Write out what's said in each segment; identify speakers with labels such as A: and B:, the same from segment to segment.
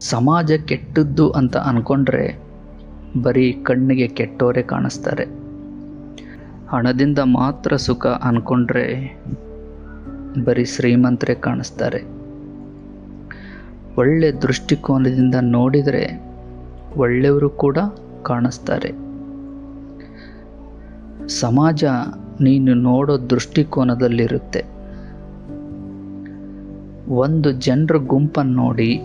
A: ಸಮಾಜ ಕೆಟ್ಟದ್ದು ಅಂತ ಅಂದ್ಕೊಂಡ್ರೆ ಬರೀ ಕಣ್ಣಿಗೆ ಕೆಟ್ಟವರೇ ಕಾಣಿಸ್ತಾರೆ. ಹಣದಿಂದ ಮಾತ್ರ ಸುಖ ಅಂದ್ಕೊಂಡ್ರೆ ಬರೀ ಶ್ರೀಮಂತರೇ ಕಾಣಿಸ್ತಾರೆ. ಒಳ್ಳೆ ದೃಷ್ಟಿಕೋನದಿಂದ ನೋಡಿದರೆ ಒಳ್ಳೆಯವರು ಕೂಡ ಕಾಣಿಸ್ತಾರೆ. ಸಮಾಜ ನೀನು ನೋಡೋ ದೃಷ್ಟಿಕೋನದಲ್ಲಿರುತ್ತೆ. ಒಂದು ಜನರ ಗುಂಪನ್ನು ನೋಡಿ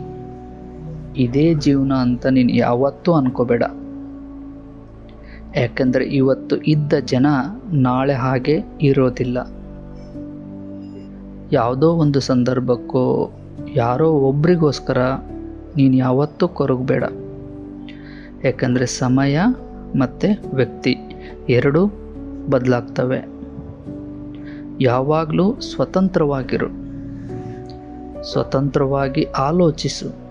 A: ಇದೇ ಜೀವನ ಅಂತ ನೀನು ಯಾವತ್ತೂ ಅನ್ಕೋಬೇಡ. ಯಾಕಂದರೆ ಇವತ್ತು ಇದ್ದ ಜನ ನಾಳೆ ಹಾಗೆ ಇರೋದಿಲ್ಲ. ಯಾವುದೋ ಒಂದು ಸಂದರ್ಭಕ್ಕೋ, ಯಾರೋ ಒಬ್ರಿಗೋಸ್ಕರ ನೀನು ಯಾವತ್ತೂ ಕೊರಗಬೇಡ. ಯಾಕಂದರೆ ಸಮಯ ಮತ್ತು ವ್ಯಕ್ತಿ ಎರಡೂ ಬದಲಾಗ್ತವೆ. ಯಾವಾಗಲೂ ಸ್ವತಂತ್ರವಾಗಿರು. ಸ್ವತಂತ್ರವಾಗಿ ಆಲೋಚಿಸು.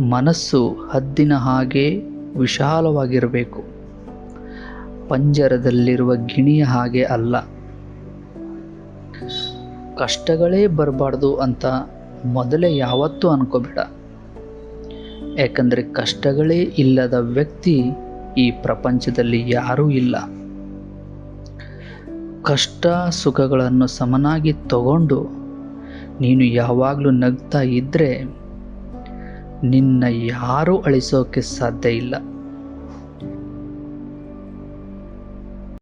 A: ಮನಸ್ಸು ಹದ್ದಿನ ಹಾಗೆ ವಿಶಾಲವಾಗಿರಬೇಕು. ಪಂಜರದಲ್ಲಿರುವ ಗಿಣಿಯ ಹಾಗೆ ಅಲ್ಲ. ಕಷ್ಟಗಳೇ ಬರಬಾರ್ದು ಅಂತ ಮೊದಲೇ ಯಾವತ್ತೂ ಅನ್ಕೋಬೇಡ. ಯಾಕಂದರೆ ಕಷ್ಟಗಳೇ ಇಲ್ಲದ ವ್ಯಕ್ತಿ ಈ ಪ್ರಪಂಚದಲ್ಲಿ ಯಾರೂ ಇಲ್ಲ. ಕಷ್ಟ ಸುಖಗಳನ್ನು ಸಮನಾಗಿ ತಗೊಂಡು ನೀನು ಯಾವಾಗಲೂ ನಗ್ತಾ ಇದ್ದರೆ ನಿನ್ನ ಯಾರೂ ಅಳಿಸೋಕೆ ಸಾಧ್ಯ ಇಲ್ಲ.